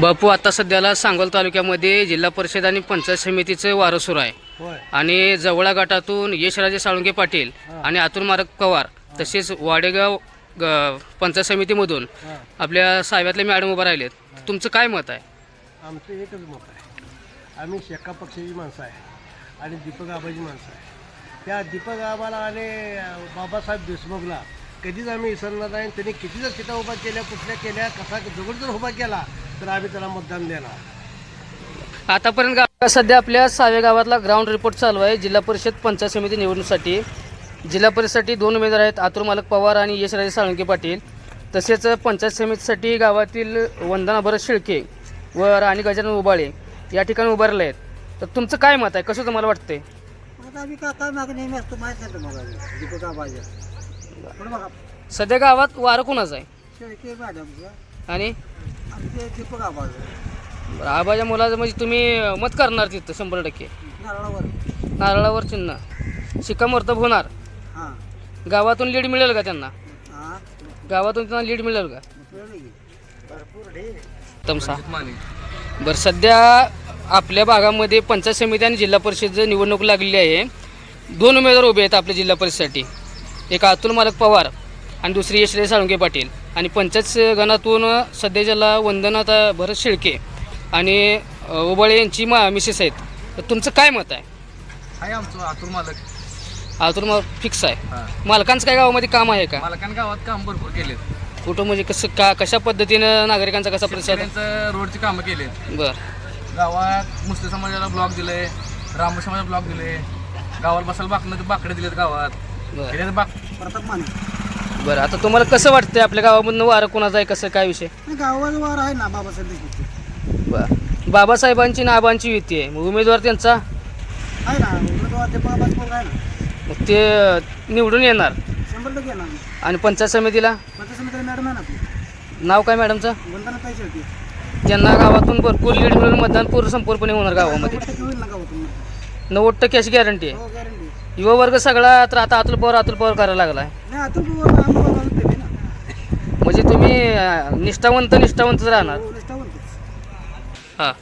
बापू आता सध्याला सांगोल तालुक्यामध्ये जिल्हा परिषद आणि पंचायत समितीचं वारं सुरू आहे. आणि जवळा गटातून यशराजे साळुंके पाटील आणि अतुल मारक पवार तसेच वाडेगाव ग- पंचायत समितीमधून आपल्या साहेबातले मॅडम उभं राहिलेत. तुमचं काय मत आहे? आमचं एकच मत आहे. आम्ही शेका पक्षाची माणसं आहे आणि दीपक आबाची माणसं आहे. त्या दीपक आबाला आणि अं, बाबासाहेब देशमुखला कधीच आम्ही विसरणार नाही त्यांनी किती जर सीटा उभा केल्या कुठल्या केल्या कसा दगड जर उभा केला तर आम्ही त्याला मतदान देणार. आतापर्यंत गाव सध्या आपल्या सावे गावातला ग्राउंड रिपोर्ट चालू आहे. जिल्हा परिषद पंचायत समिती निवडणुकीसाठी. जिल्हा परिषदसाठी दोन उमेदवार आहेत. अतुल मालक पवार आणि यशराजे साळुंके पाटील. तसेच पंचायत समितीसाठी गावातील वंदना भरत शेळके व राणी गजानन उबाळे या ठिकाणी उभारले आहेत. तर तुमचं काय मत आहे? कसं तुम्हाला वाटतंय? आता आम्ही का काय मागणी नेहमी असतो? माहीत नाही तुम्हाला. दीपक आबाजी पुढे बघा. सध्या गावात वारं कुणाचं आहे? शेळके आणि? आमचे दीपक आबाजी बरं, आबाच्या मुलाचं म्हणजे तुम्ही मत करणार तिथं शंभर टक्के. नारळावर. नारळावर चिन्ह. शिक्कामोर्तब होणार. हां. गावातून लीड मिळेल का त्यांना? हां? गावातून त्यांना लीड मिळेल का? भरपूर तमसा बरं सध्या आपल्या भागामध्ये पंचायत समिती आणि जिल्हा परिषद निवडणूक लागलेली आहे. दोन उमेदवार उभे आहेत आपल्या जिल्हा परिषदसाठी. एक अतुल मालक पवार आणि दुसरी यशरे साळुंके पाटील. आणि पंचायत गणातून सध्याच्याला वंदनाता भरत शेळके आणि अ, उबाळे यांची मा मिसेस आहेत. तर तुमचं काय मत आहे? आहे आमचं आतुर मालक. अतुल मग फिक्स आहे. मालकांचं काय गावामध्ये काम आहे का? मालकांनी गावात काम भरपूर केले कुठं म्हणजे कसं का कशा पद्धतीनं नागरिकांचा कसा प्रतिसाद रोडची कामं केले बरं. गावात मुस्लिम समाजाला ब्लॉक दिले राम समाजाला ब्लॉक दिले गावाला बसायला बाकडे बाकडे दिलेत गावात. बरं. बाक प्रताप माने. बरं आता तुम्हाला कसं वाटतंय आपल्या गावामधनं वारं कोणाचं आहे कसं काय विषय? गावाला वार आहे ना बाबासाहेब बरं. बाबासाहेबांची आबांची युती आहे. मग उमेदवार त्यांचा? आहे ना उमेदवार आहे ना मग ते निवडून येणार. शंभर टक्के येणार. आणि पंचायत समितीला? पंचायत समितीला मॅडम आहे ना आपली. नाव काय मॅडमचं? त्यांना गावातून भरपूर लीड मिळून मतदान पूर्ण संपूर्णपणे होणार गावामध्ये. शंभर टक्के होईल ना गावातून नव्वद टक्के अशी गॅरंटी आहे. हो गॅरंटी युवा वर्ग सगळा तर आता अतुल पवार अतुल पवार करायला लागला आहे आम्हाला ना. म्हणजे तुम्ही अं, निष्ठावंत निष्ठावंतच राहणार. हो, निष्ठावंतच. हां.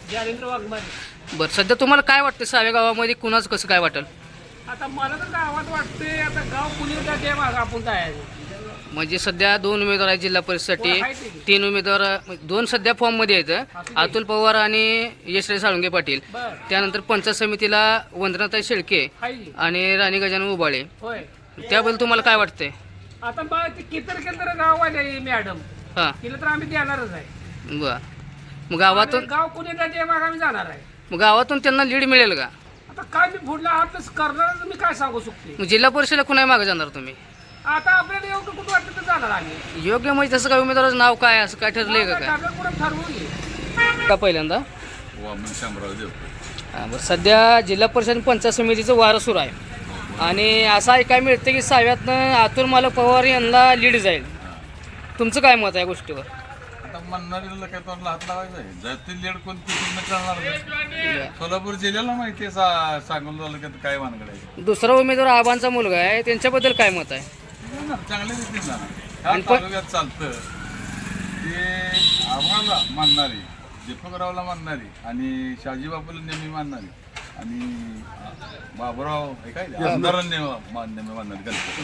बरं सध्या तुम्हाला काय वाटतं? साव्या गावामध्ये कुणाचं कसं काय वाटेल? आता मला तर गावात वाटते आता गाव कुणी आपण काय आहे? म्हणजे सध्या दोन उमेदवार आहेत जिल्हा परिषदसाठी. तीन उमेदवार म्हणजे दोन सध्या फॉर्ममध्ये आहेत. अतुल पवार. आणि यशराज साळुंगे पाटील. बर. त्यानंतर पंचायत समितीला वंदनाताई शेळके हाय? आणि राणी गजानन उबाळे. होय. त्याबद्दल तुम्हाला काय वाटतंय? आता बा ते कितर कितर गाव आले मॅडम हां. तिला तर आम्ही देणारच आहे. बर. मग गावातून आणि गाव कुणी जाते माग आम्ही जाणार आहे. मग गावातून त्यांना लीड मिळेल का? आता काय मी पुढला हातच करणार मी काय सांगू शकते? मग जिल्हा परिषदेला कुणा मागे जाणार तुम्ही? आता आपल्याला एवढं कुठं वाटतं तर जाणार आम्ही. योग्य म्हणजे तसं काय उमेदवाराचं नाव काय असं काय ठरलंय का काय आपल्याला कुठं ठरवून घे. का पहिल्यांदा? वामन शामराव हा, बरं. सध्या जिल्हा परिषद आणि पंचायत समितीचं वारं सुरू आहे. आणि असं ऐकाय मिळतं की साव्यातनं अतुल मालक पवार यांना लीड जाईल. तुमचं काय मत आहे गोष्टीवर? आता म्हणणारीला काय तोंडला हात लावायचा आहे. लेड कोण पूर्ण करणार नाही. सोलापूर जिल्ह्याला माहिती आहे सा सांगून तालुक्यात काय भानगड आहे. दुसरा उमेदवार आबांचा मुलगा आहे त्यांच्याबद्दल काय मत आहे? येणार, चांगले ना. ह्या आणि पण- तालुक्यात चालतं ते आम्हाला मानणारी दीपकरावला मानणारी आणि शाजी बापूला नेहमी मानणारी आणि बाबुराव हे काय आमदारांनी मान- नेहमी मानणारी गणपती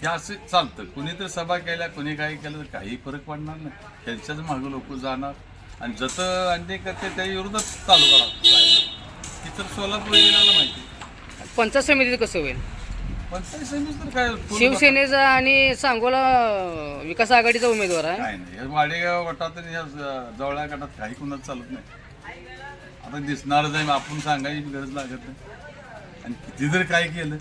हे असं चालतं. कुणी तर सभा केल्या कुणी काही केलं तर काही फरक पडणार नाही. त्यांच्याच मागं लोक जाणार. आणि जत अन्याय करते त्या विरोधात चालू करा ती तर सोलापूर जिल्ह्याला माहिती पंचायत समितीचं कसं होईल? पंचायत समिती तर काय शिवसेनेचा आणि सांगोला विकास आघाडीचा उमेदवार आहे. नाही. हे वाडेगाव गटात आणि जवळ्या गटात काही कुणाच चालत नाही. आता दिसणारच आहे आपण सांगायची गरज लागत नाही. आणि किती जर काय केलं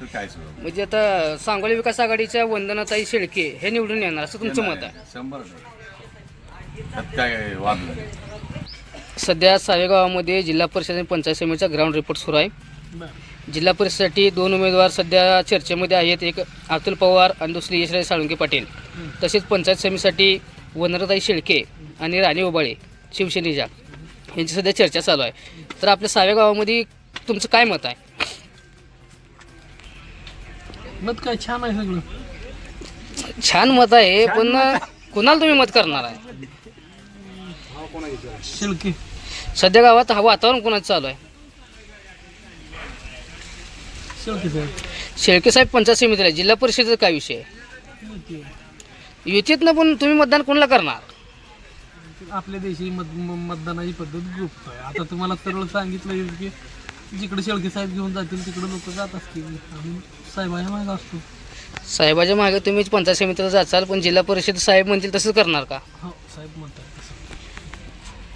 तर काय सुरू म्हणजे आता सांगोला विकास आघाडीच्या वंदनाताई शेळके हे निवडून येणार असं तुमचं मत आहे? शंभर टक्के. त्यात काय वाद नाही सध्या सावे गावामध्ये जिल्हा परिषद आणि पंचायत समितीचा ग्राउंड रिपोर्ट सुरू आहे. जिल्हा परिषदेसाठी दोन उमेदवार सध्या चर्चेमध्ये आहेत. एक अतुल पवार आणि दुसरी यशराज साळुंके पाटील. तसेच पंचायत समितीसाठी वनरताई शेळके आणि राणी उबाळे शिवसेनेच्या. यांची सध्या चर्चा चालू आहे. तर आपल्या साव्या गावामध्ये तुमचं काय मत आहे? मत काय? छान आहे सगळं. छान मत आहे पण कुणाला तुम्ही मत करणार आहे? शिल्की. सध्या गावात हा वातावरण कोणाचं चालू आहे? शिल्की साहेब. शेळके साहेब पंचायत समितीला आहे. जिल्हा परिषदेचा काय विषय आहे? युतीतनं पण तुम्ही मतदान कोणाला करणार? आपल्या देशी मत मतदानाची पद्धत गुप्त आहे आता तुम्हाला सरळ सांगितलं की जिकडे शेळके साहेब घेऊन जातील तिकडे लोक जात असतील. आम्ही साहेबाच्या मागे असतो. साहेबाच्या मागे तुम्ही पंचायत समितीला जाचाल पण जिल्हा परिषद साहेब म्हणतील तसंच करणार का? हो साहेब म्हणतात तसं.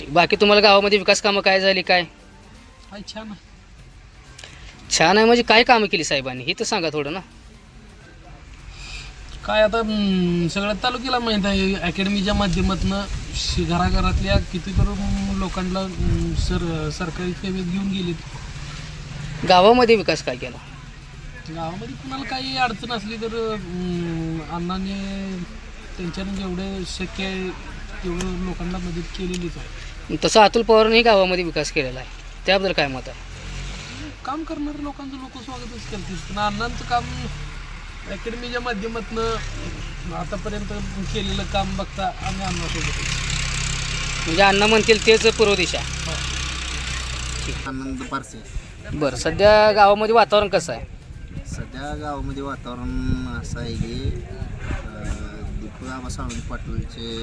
ठीक. बाकी तुम्हाला गावामध्ये विकास कामं काय झाली काय? हाय छान आहे. छान आहे म्हणजे काय कामं केली साहेबांनी? हे तर सांगा थोडं ना. काय आता हम्म, सगळ्या तालुक्याला माहीत आहे अकॅडमीच्या माध्यमातून घराघरातल्या कितीतर हम्म, लोकांना सर सरकारी सेवेत घेऊन गेलेत? गावामध्ये विकास काय केला? गावामध्ये कुणाला काही अडचण असली तर अं, अण्णाने त्यांच्यानं जेवढे शक्य आहे तेवढं लोकांना मदत केलेलीच आहे. तसं अतुल पवारांनी गावामध्ये विकास केलेला आहे. त्याबद्दल काय मत आहे? काम करणाऱ्या लोकांचं लोक स्वागतच करतील. पण अण्णांचं काम अकॅडमीच्या माध्यमातून आतापर्यंत केलेलं काम बघता आम्ही अण्णासोबत आहे. म्हणजे अण्णा म्हणतील तेच पूर्व दिशा. आनंद पारसे. बरं सध्या गावामध्ये वातावरण कसं आहे? सध्या गावामध्ये वातावरण असं आहे की अं, दीपक आबा सावंत पाटीलचे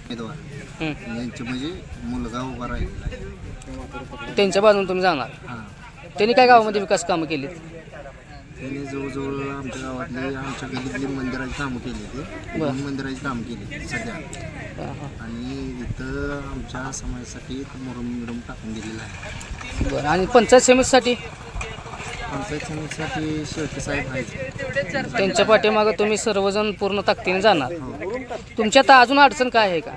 उमेदवार. हं. यांचे म्हणजे मुलगा उभा राहिलेला आहे. त्यांच्या बाजून तुम्ही जाणार. हां. त्यांनी काय गावामध्ये विकास कामं केली त्याने जवळजवळ आमच्या गावातली आमच्या गल्लीतली मंदिराची कामं केली ते दोन मंदिराची कामं केली सध्या. आणि इथं आमच्या समाजासाठी मुरुम मिरुम टाकून दिलेलं आहे. बरं आणि पंचायत समितीसाठी? पंचायत समितीसाठी शेळके साहेब आहेत. त्यांच्या पाठीमागं तुम्ही सर्वजण पूर्ण ताकदीने जाणार. तुमच्या आता अजून अडचण काय आहे का?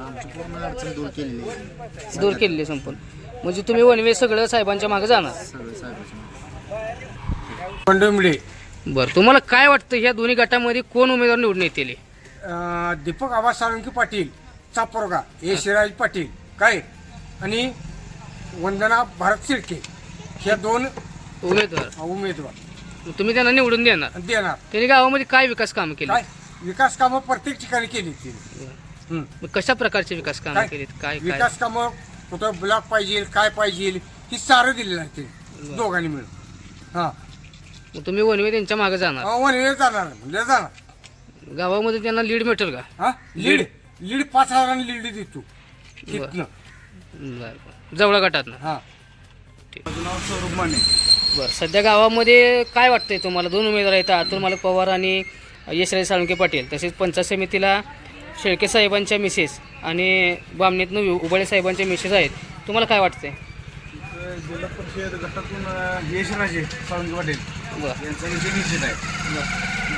आमची पूर्ण अडचण दूर केलेली आहे. दूर केलेली आहे संपूर्ण. म्हणजे तुम्ही वनवे सगळं साहेबांच्या मागे जाणार. सगळे साहेबांच्या पंडमिडे बरं तुम्हाला काय वाटतं ह्या दोन्ही गटामध्ये कोण उमेदवार निवडून येतील? दीपक आबा साळुंकी पाटील चापोरगा हे शिराज पाटील काय? आणि वंदना भारत शिर्के ह्या दोन उमेदवार. उमेदवार. तुम्ही त्यांना निवडून देणार. देणार. त्यांनी गावामध्ये काय विकास कामं केली? काय? विकास कामं प्रत्येक ठिकाणी केली तिने हं. मग कशा प्रकारचे विकास कामं केलीत? काय काय? विकास कामं कुठं ब्लॉक पाहिजे काय पाहिजे ही सारं दिलेलं आहे ते. दोघांनी मिळून. हां. मग तुम्ही वनवे त्यांच्या मागे जाणार. वनवे जाणार म्हणजे जाणार. गावामध्ये त्यांना लीड भेटेल का? हा? लीड लीड पाच हजारांनी लीड देतो. तिथनं. बरं जवळ गटातनं. हा. स्वरूप माने. बरं सध्या गावामध्ये काय वाटतंय तुम्हाला? दोन उमेदवार आहेत अतुल मालक पवार आणि यशराज साळुंके पाटील. तसेच पंचायत समितीला शेळके साहेबांच्या मिसेस आणि बामणीतनं उबाळे साहेबांच्या मिसेस आहेत. तुम्हाला काय वाटतंय? जिल्हा परिषद गटातून यशराजे सावंगी पाटील यांचा विषय निश्चित आहे.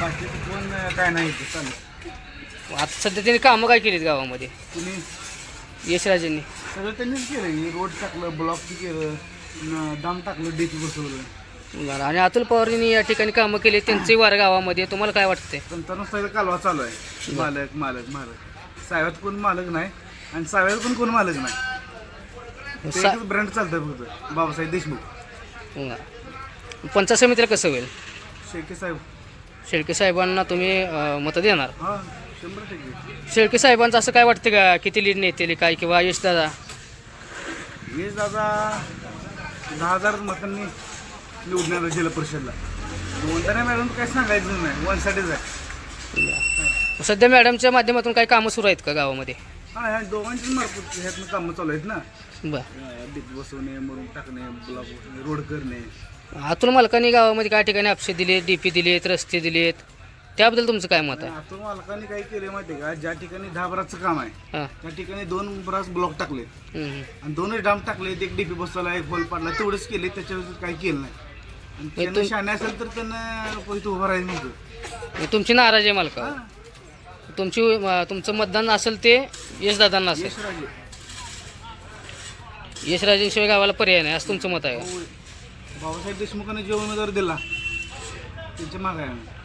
बाकी कोण काय नाही ते चालेल आता सध्या त्यांनी कामं काय केलीत गावामध्ये? तुम्ही? यशराजांनी. सगळं त्यांनीच केलं हे रोड टाकलं ब्लॉक केलं न- डाम टाकलं डीपी बसवलं. बरं आणि अतुल पवारांनी या ठिकाणी कामं केली त्यांचे वार गावामध्ये. तुम्हाला काय वाटतंय? नंतर नुसता कालवा चालू आहे. मालक मालक मालक. साव्यात कोण मालक नाही आणि साव्यात पण कोण मालक नाही. सा- एकच ब्रँड चालतंय फक्त बाबासाहेब देशमुख. बरं. पंचायत समितीला कसं होईल? शेळके साहेब. शेळके साहेबांना तुम्ही अं, मतं देणार? हा शंभर टक्के. शेळके साहेबांचं असं काय वाटतं का? किती लीड नेतील काय? किंवा यश दादा? हे दादा दहा हजार मतांनी निवडणार जिल्हा परिषदला. वंदना मॅडम काय सांगायचं नाही. वन साईडच आहे. सध्या मॅडमच्या माध्यमातून काही कामं सुरू आहेत का गावामध्ये? हा ह्या दोघांचीच मार्फत ह्यातनं कामं चालू आहेत ना. बरं. डीप बसवणे मरून टाकणे ब्लॉक बसवणे रोड करणे. अतुल मालकांनी गावामध्ये काय ठिकाणी आपशे दिले डी पी दिलेत रस्ते दिलेत? त्याबद्दल तुमचं काय मत आहे? आता मालकांनी काय केले माहिती का? ज्या ठिकाणी दहा बराचं काम आहे हां. त्या ठिकाणी दोन बराच ब्लॉक टाकले हम्म. आणि दोनच डाम टाकले एक डीपी बसवला एक होल पाडला तेवढंच केले त्याच्यावर काही केलं नाही. आणि त्यांना शाणे असेल तर त्यांना पैसे उभं मग तुमची नाराजी आहे मालका तुमची तुमचं मतदान असेल ते यशदादांना असेल. यशराजेंशिवाय गावाला पर्याय नाही असं तुमचं मत आहे हो. बाबासाहेब देशमुखांनी जे उमेदवार दिला त्यांच्या मागे आहे.